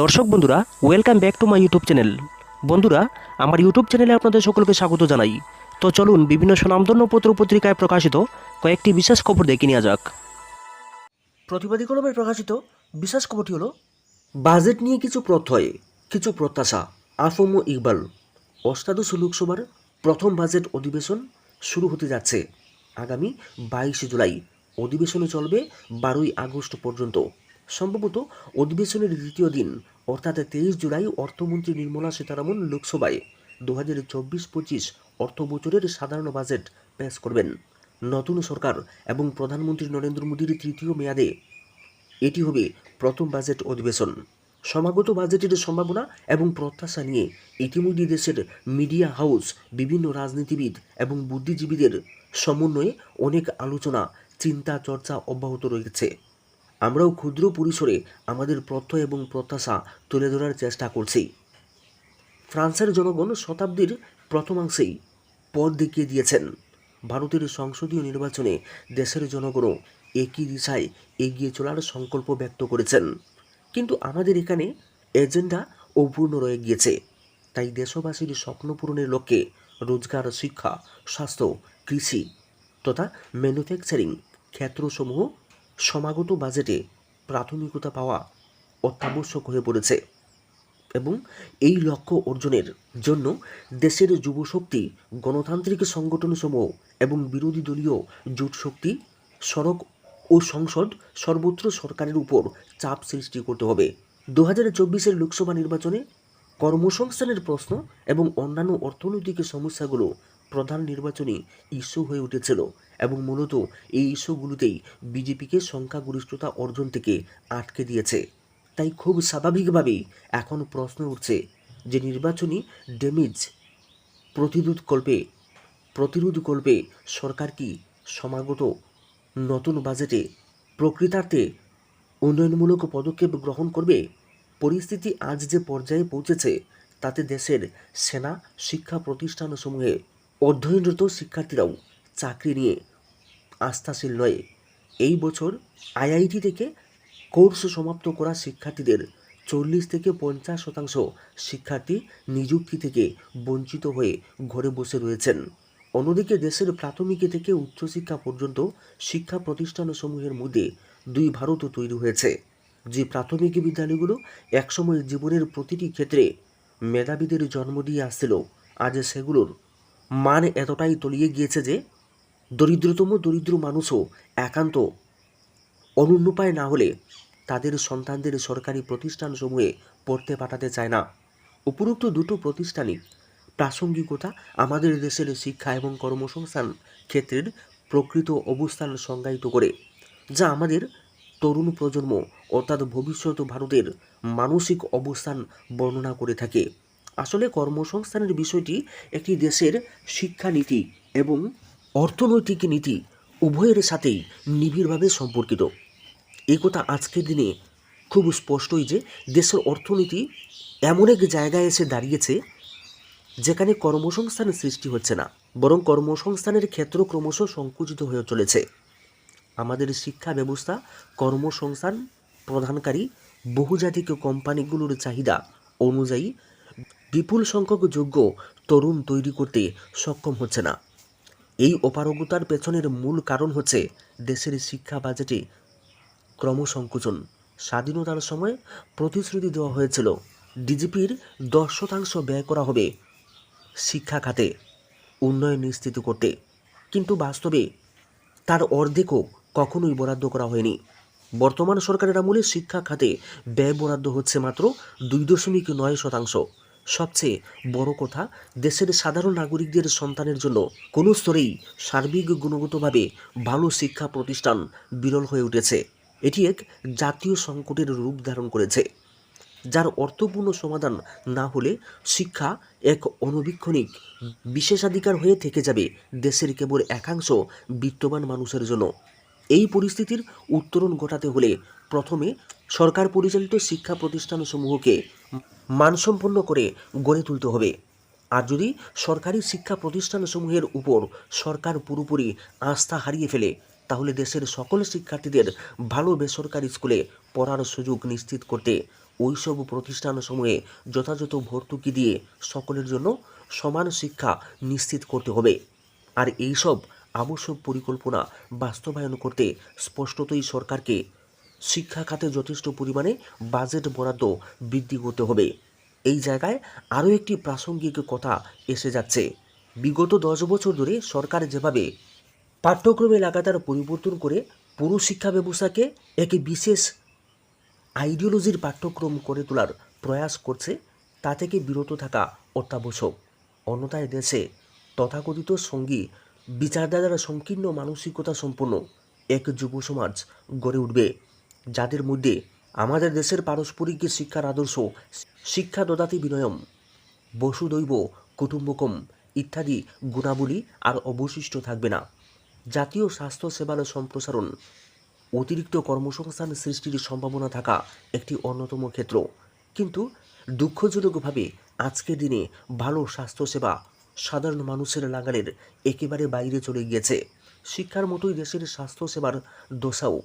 দর্শক বন্ধুরা welcome back to my YouTube channel বন্ধুরা, আমার ইউটিউব চ্যানেলে আপনাদের সকলকে স্বাগত জানাই। তো চলুন বিভিন্ন সুনামধন্য পত্র পত্রিকায় প্রকাশিত কয়েকটি বিশেষ খবর দেখে নেওয়া যাক। প্রতিবাদী কলমে প্রকাশিত বিশেষ খবরটি হলো, বাজেট নিয়ে কিছু প্রত্যয়, কিছু প্রত্যাশা, আফম ইকবাল। অষ্টাদশ লোকসভার প্রথম বাজেট অধিবেশন শুরু হতে যাচ্ছে। আগামী বাইশে জুলাই অধিবেশনে চলবে বারোই আগস্ট পর্যন্ত। সম্ভবত অধিবেশনের দ্বিতীয় দিন, অর্থাৎ তেইশ জুলাই, অর্থমন্ত্রী নির্মলা সীতারামন লোকসভায় দু হাজার চব্বিশ পঁচিশ অর্থ বছরের সাধারণ বাজেট পেশ করবেন। নতুন সরকার এবং প্রধানমন্ত্রী নরেন্দ্র মোদীর তৃতীয় মেয়াদে এটি হবে প্রথম বাজেট অধিবেশন। সমাগত বাজেটের সম্ভাবনা এবং প্রত্যাশা নিয়ে ইতিমধ্যে দেশের মিডিয়া হাউস, বিভিন্ন রাজনীতিবিদ এবং বুদ্ধিজীবীদের সমন্বয়ে অনেক আলোচনা, চিন্তা, চর্চা অব্যাহত রয়েছে। আমরাও ক্ষুদ্র পরিসরে আমাদের প্রত্যয় এবং প্রত্যাশা তুলে ধরার চেষ্টা করছি। ফ্রান্সের জনগণ শতাব্দীর প্রথমাংশেই পথ দেখিয়ে দিয়েছেন। ভারতের সংসদীয় নির্বাচনে দেশের জনগণও একই দিশায় এগিয়ে চলার সংকল্প ব্যক্ত করেছেন। কিন্তু আমাদের এখানে এজেন্ডা অপূর্ণ রয়ে গিয়েছে। তাই দেশবাসীর স্বপ্ন পূরণের লক্ষ্যে রোজগার, শিক্ষা, স্বাস্থ্য, কৃষি তথা ম্যানুফ্যাকচারিং ক্ষেত্রসমূহ সমাগত বাজেটে প্রাথমিকতা পাওয়া অত্যাবশ্যক হয়ে পড়েছে এবং এই লক্ষ্য অর্জনের জন্য দেশের যুবশক্তি, গণতান্ত্রিক সংগঠনসমূহ এবং বিরোধী দলীয় জোট শক্তি সড়ক ও সংসদ সর্বত্র সরকারের উপর চাপ সৃষ্টি করতে হবে। দু হাজার চব্বিশের লোকসভা নির্বাচনে কর্মসংস্থানের প্রশ্ন এবং অন্যান্য অর্থনৈতিক সমস্যাগুলো প্রধান নির্বাচনী ইস্যু হয়ে উঠেছিল এবং মূলত এই ইস্যুগুলোতেই বিজেপিকে সংখ্যাগরিষ্ঠতা অর্জন থেকে আটকে দিয়েছে। তাই খুব স্বাভাবিকভাবেই এখন প্রশ্ন উঠছে যে নির্বাচনী ড্যামেজ প্রতিরোধ কল্পে প্রতিরোধ সরকার কি সমাগত নতুন বাজেটে প্রকৃতার্থে উন্নয়নমূলক পদক্ষেপ গ্রহণ করবে? পরিস্থিতি আজ যে পর্যায়ে পৌঁছেছে, তাতে দেশের সেনা, শিক্ষা প্রতিষ্ঠানসমূহে অধ্যয়নরত শিক্ষার্থীরাও চাকরি নিয়ে আস্থাশীল নয়। এই বছর আইআইটি থেকে কোর্স সমাপ্ত করা শিক্ষার্থীদের চল্লিশ থেকে পঞ্চাশ শতাংশ শিক্ষার্থী নিযুক্তি থেকে বঞ্চিত হয়ে ঘরে বসে রয়েছেন। অন্যদিকে দেশের প্রাথমিক থেকে উচ্চশিক্ষা পর্যন্ত শিক্ষা প্রতিষ্ঠানসমূহের মধ্যে দুই ভারতও তৈরি হয়েছে, যে প্রাথমিক বিদ্যালয়গুলো একসময় জীবনের প্রতিটি ক্ষেত্রে মেধাবীদের জন্ম দিয়ে আসছিল, আজ সেগুলোর মান এতটাই তলিয়ে গিয়েছে যে দরিদ্রতম দরিদ্র মানুষও একান্ত অনুন্নপায় না হলে তাদের সন্তানদের সরকারি প্রতিষ্ঠানসমূহে পড়তে পাঠাতে চায় না। উপরোক্ত দুটো প্রতিষ্ঠানই প্রাসঙ্গিকতা, আমাদের দেশের শিক্ষা এবং কর্মসংস্থান ক্ষেত্রের প্রকৃত অবস্থান সংজ্ঞায়িত করে, যা আমাদের তরুণ প্রজন্ম অর্থাৎ ভবিষ্যৎ ভারতের মানসিক অবস্থান বর্ণনা করে থাকে। আসলে কর্মসংস্থানের বিষয়টি একটি দেশের শিক্ষানীতি এবং অর্থনৈতিক নীতি উভয়ের সাথেই নিবিড়ভাবে সম্পর্কিত। এই কথা আজকের দিনে খুব স্পষ্টই যে দেশের অর্থনীতি এমন এক জায়গায় এসে দাঁড়িয়েছে যেখানে কর্মসংস্থান সৃষ্টি হচ্ছে না, বরং কর্মসংস্থানের ক্ষেত্র ক্রমশ সংকুচিত হয়ে চলেছে। আমাদের শিক্ষা ব্যবস্থা, কর্মসংস্থান প্রদানকারী বহুজাতিক কোম্পানিগুলোর চাহিদা অনুযায়ী বিপুল সংখ্যক যোগ্য তরুণ তৈরি করতে সক্ষম হচ্ছে না। এই অপারগতার পেছনের মূল কারণ হচ্ছে দেশের শিক্ষা বাজেটে ক্রমসংকোচন। স্বাধীনতার সময় প্রতিশ্রুতি দেওয়া হয়েছিল, ডিজিপির দশ শতাংশ ব্যয় করা হবে শিক্ষা খাতে উন্নয়ন নিশ্চিত করতে। কিন্তু বাস্তবে তার অর্ধেকও কখনোই বরাদ্দ করা হয়নি। বর্তমান সরকারের আমলে শিক্ষা খাতে ব্যয় বরাদ্দ হচ্ছে মাত্র দুই দশমিক নয় শতাংশ। সবচেয়ে বড় কথা, দেশের সাধারণ নাগরিকদের সন্তানের জন্য কোনো স্তরেই সার্বিক গুণগতভাবে ভালো শিক্ষা প্রতিষ্ঠান বিরল হয়ে উঠেছে। এটি এক জাতীয় সংকটের রূপ ধারণ করেছে, যার অর্থপূর্ণ সমাধান না হলে শিক্ষা এক অনবীক্ষণিক বিশেষাধিকার হয়ে থেকে যাবে দেশের কেবল একাংশ বিত্তবান মানুষের জন্য। এই পরিস্থিতির উত্তরণ ঘটাতে হলে প্রথমে সরকার পরিচালিত শিক্ষা প্রতিষ্ঠানসমূহকে মানসম্পন্ন করে গড়ে তুলতে হবে। আর যদি সরকারি শিক্ষা প্রতিষ্ঠানসমূহের উপর সরকার পুরোপুরি আস্থা হারিয়ে ফেলে, তাহলে দেশের সকল শিক্ষার্থীদের ভালো বেসরকারি স্কুলে পড়ার সুযোগ নিশ্চিত করতে ওইসব প্রতিষ্ঠানসমূহে যথাযথ ভর্তুকি দিয়ে সকলের জন্য সমান শিক্ষা নিশ্চিত করতে হবে। আর এইসব আবশ্যক পরিকল্পনা বাস্তবায়ন করতে স্পষ্টতই সরকারকে শিক্ষা খাতে যথেষ্ট পরিমাণে বাজেট বরাদ্দ বৃদ্ধি করতে হবে। এই জায়গায় আরও একটি প্রাসঙ্গিক কথা এসে যাচ্ছে। বিগত দশ বছর ধরে সরকার যেভাবে পাঠ্যক্রমে লাগাতার পরিবর্তন করে পুরো শিক্ষা ব্যবস্থাকে এক বিশেষ আইডিওলজির পাঠ্যক্রম করে তোলার প্রয়াস করছে, তা থেকে বিরত থাকা অত্যাবশ্যক। অন্যথায় দেশে তথাকথিত সঙ্গী বিচারধারার সংকীর্ণ মানসিকতা সম্পন্ন এক যুব সমাজ গড়ে উঠবে। যাদের মধ্যে আমাদের দেশের পারস্পরিক শিক্ষার আদর্শ, শিক্ষা দদাতি বিনয়ম, বসুদৈব, কুটুম্বকম ইত্যাদি গুণাবলী আর অবশিষ্ট থাকবে না। জাতীয় স্বাস্থ্য সেবার সম্প্রসারণ, অতিরিক্ত কর্মসংস্থান সৃষ্টির সম্ভাবনা থাকা একটি অন্যতম ক্ষেত্র। কিন্তু দুঃখজনকভাবে আজকের দিনে ভালো স্বাস্থ্যসেবা সাধারণ মানুষের নাগালের একেবারে বাইরে চলে গিয়েছে। শিক্ষার মতোই দেশের স্বাস্থ্যসেবার দশাও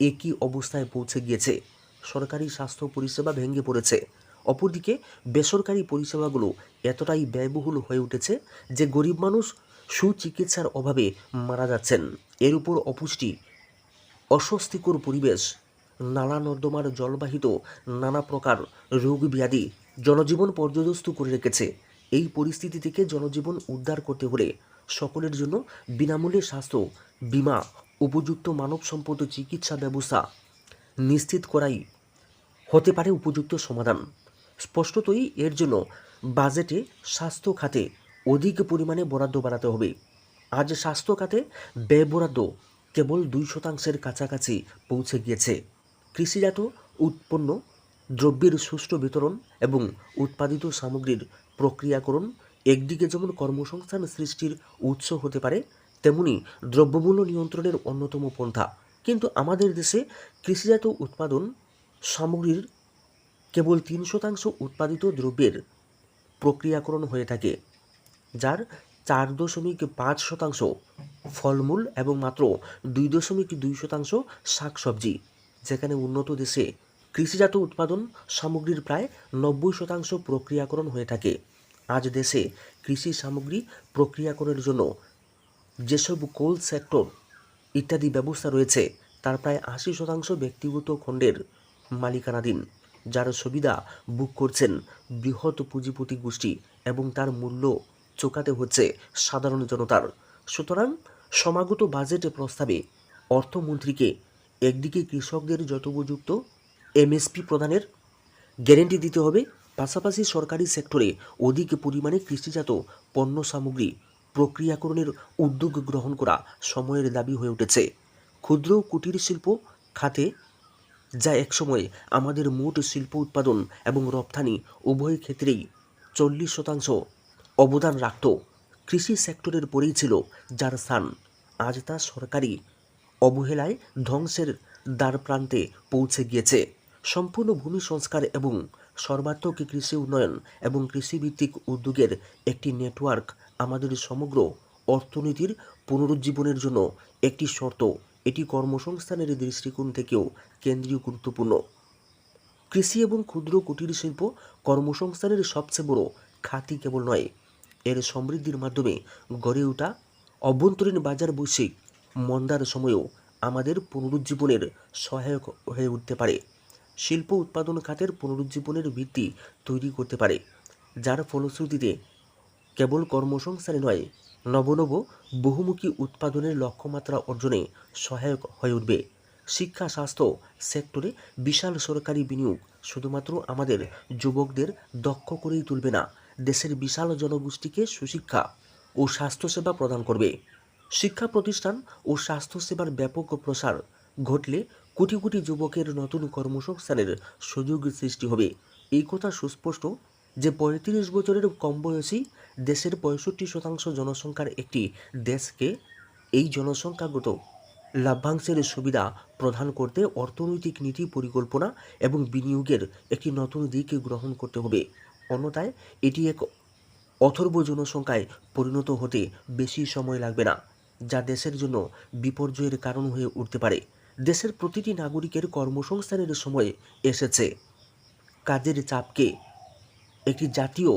একই অবস্থায় পৌঁছে গিয়েছে। সরকারি স্বাস্থ্য পরিষেবা ভেঙে পড়েছে। অপরদিকে, বেসরকারি পরিষেবাগুলো এতটাই ব্যয়বহুল হয়ে উঠেছে যে গরিব মানুষ সুচিকিৎসার অভাবে মারা যাচ্ছেন। এর উপর অপুষ্টি, অস্বস্তিকর পরিবেশ নালা নর্দমার জলবাহিত নানা প্রকার রোগ ব্যাধি জনজীবন পর্যদস্ত করে রেখেছে। এই পরিস্থিতি থেকে জনজীবন উদ্ধার করতে হলে সকলের জন্য বিনামূল্যে স্বাস্থ্য, বীমা উপযুক্ত মানব সম্পদ চিকিৎসা ব্যবস্থা নিশ্চিত করাই হতে পারে উপযুক্ত সমাধান। স্পষ্টতই এর জন্য বাজেটে স্বাস্থ্য খাতে অধিক পরিমাণে বরাদ্দ বাড়াতে হবে। আজ স্বাস্থ্য খাতে ব্যয় বরাদ্দ কেবল দুই শতাংশের কাছাকাছি পৌঁছে গিয়েছে। কৃষিজাত উৎপন্ন দ্রব্যের সুষ্ঠু বিতরণ এবং উৎপাদিত সামগ্রীর প্রক্রিয়াকরণ একদিকে যেমন কর্মসংস্থান সৃষ্টির উৎস হতে পারে তেমনি দ্রব্যমূল্য নিয়ন্ত্রণের অন্যতম পন্থা। কিন্তু আমাদের দেশে কৃষিজাত উৎপাদন সামগ্রীর কেবল তিন শতাংশ উৎপাদিত দ্রব্যের প্রক্রিয়াকরণ হয়ে থাকে, যার চার দশমিক পাঁচ শতাংশ ফলমূল এবং মাত্র দুই দশমিক দুই শতাংশ শাকসবজি, যেখানে উন্নত দেশে কৃষিজাত উৎপাদন সামগ্রীর প্রায় নব্বই শতাংশ প্রক্রিয়াকরণ হয়ে থাকে। আজ দেশে কৃষি সামগ্রী প্রক্রিয়াকরণের জন্য যেসব কোল সেক্টর ইত্যাদি ব্যবস্থা রয়েছে, তার প্রায় আশি শতাংশ ব্যক্তিগত খণ্ডের মালিকানাধীন, যার সুবিধা বুক করছেন বৃহৎ পুঁজিপতি গোষ্ঠী এবং তার মূল্য চোকাতে হচ্ছে সাধারণ জনতার। সুতরাং সমাগত বাজেট প্রস্তাবে অর্থমন্ত্রীকে একদিকে কৃষকদের যথোপযুক্ত এমএসপি প্রদানের গ্যারেন্টি দিতে হবে, পাশাপাশি সরকারি সেক্টরে অধিক পরিমাণে কৃষিজাত পণ্য সামগ্রী প্রক্রিয়াকরণের উদ্যোগ গ্রহণ করা সময়ের দাবি হয়ে উঠেছে। ক্ষুদ্র কুটির শিল্প খাতে যা একসময় আমাদের মোট শিল্প উৎপাদন এবং রপ্তানি উভয় ক্ষেত্রেই চল্লিশ শতাংশ অবদান রাখত। কৃষি সেক্টরের পরেই ছিল যার স্থান। আজ তা সরকারি অবহেলায় ধ্বংসের দ্বার প্রান্তে পৌঁছে গিয়েছে। সম্পূর্ণ ভূমি সংস্কার এবং সর্বাত্মক কৃষি উন্নয়ন এবং কৃষিভিত্তিক উদ্যোগের একটি নেটওয়ার্ক আমাদের সমগ্র অর্থনীতির পুনরুজ্জীবনের জন্য একটি শর্ত। এটি কর্মসংস্থানের দৃষ্টিকোণ থেকেও কেন্দ্রীয় গুরুত্বপূর্ণ। কৃষি এবং ক্ষুদ্র কুটির শিল্প কর্মসংস্থানের সবচেয়ে বড় খাতি কেবল নয়, এর সমৃদ্ধির মাধ্যমে গড়ে ওঠা অভ্যন্তরীণ বাজার বৈশ্বিক মন্দার সময়েও আমাদের পুনরুজ্জীবনের সহায়ক হয়ে উঠতে পারে। শিল্প উৎপাদন খাতের পুনরুজ্জীবনের ভিত্তি তৈরি করতে পারে, যার ফলশ্রুতিতে কেবল কর্মসংস্থানে নয়, নবনব বহুমুখী উৎপাদনের লক্ষ্যমাত্রা অর্জনে সহায়ক হয়ে উঠবে। শিক্ষা, স্বাস্থ্য সেক্টরে বিশাল সরকারি বিনিয়োগ শুধুমাত্র আমাদের যুবকদের দক্ষ করেই তুলবে না, দেশের বিশাল জনগোষ্ঠীকে সুশিক্ষা ও স্বাস্থ্যসেবা প্রদান করবে। শিক্ষা প্রতিষ্ঠান ও স্বাস্থ্যসেবার ব্যাপক প্রসার ঘটলে কোটি কোটি যুবকের নতুন কর্মসংস্থানের সুযোগ সৃষ্টি হবে। এই কথা সুস্পষ্ট যে পঁয়ত্রিশ বছরের কম বয়সী দেশের পঁয়ষট্টি শতাংশ জনসংখ্যার একটি দেশকে এই জনসংখ্যাগত লাভ্যাংশের সুবিধা প্রদান করতে অর্থনৈতিক নীতি পরিকল্পনা এবং বিনিয়োগের একটি নতুন দিক গ্রহণ করতে হবে। অন্যথায় এটি এক অথর্ব জনসংখ্যায় পরিণত হতে বেশি সময় লাগবে না, যা দেশের জন্য বিপর্যয়ের কারণ হয়ে উঠতে পারে। দেশের প্রতিটি নাগরিকের কর্মসংস্থানের সময় এসেছে। কাজের চাপকে একটি জাতীয়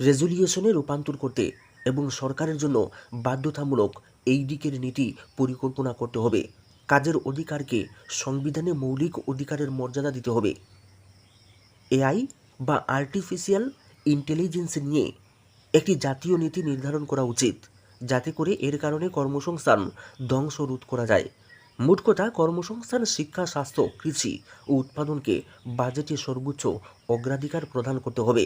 রেজুলিউশনে রূপান্তর করতে এবং সরকারের জন্য বাধ্যতামূলক এই দিকের নীতি পরিকল্পনা করতে হবে। কাজের অধিকারকে সংবিধানে মৌলিক অধিকারের মর্যাদা দিতে হবে। এআই বা আর্টিফিশিয়াল ইন্টেলিজেন্স নিয়ে একটি জাতীয় নীতি নির্ধারণ করা উচিত, যাতে করে এর কারণে কর্মসংস্থান ধ্বংস রোধ করা যায়। মোট কথা কর্মসংস্থান শিক্ষা স্বাস্থ্য কৃষি ও উৎপাদনকে বাজেটে সর্বোচ্চ অগ্রাধিকার প্রদান করতে হবে।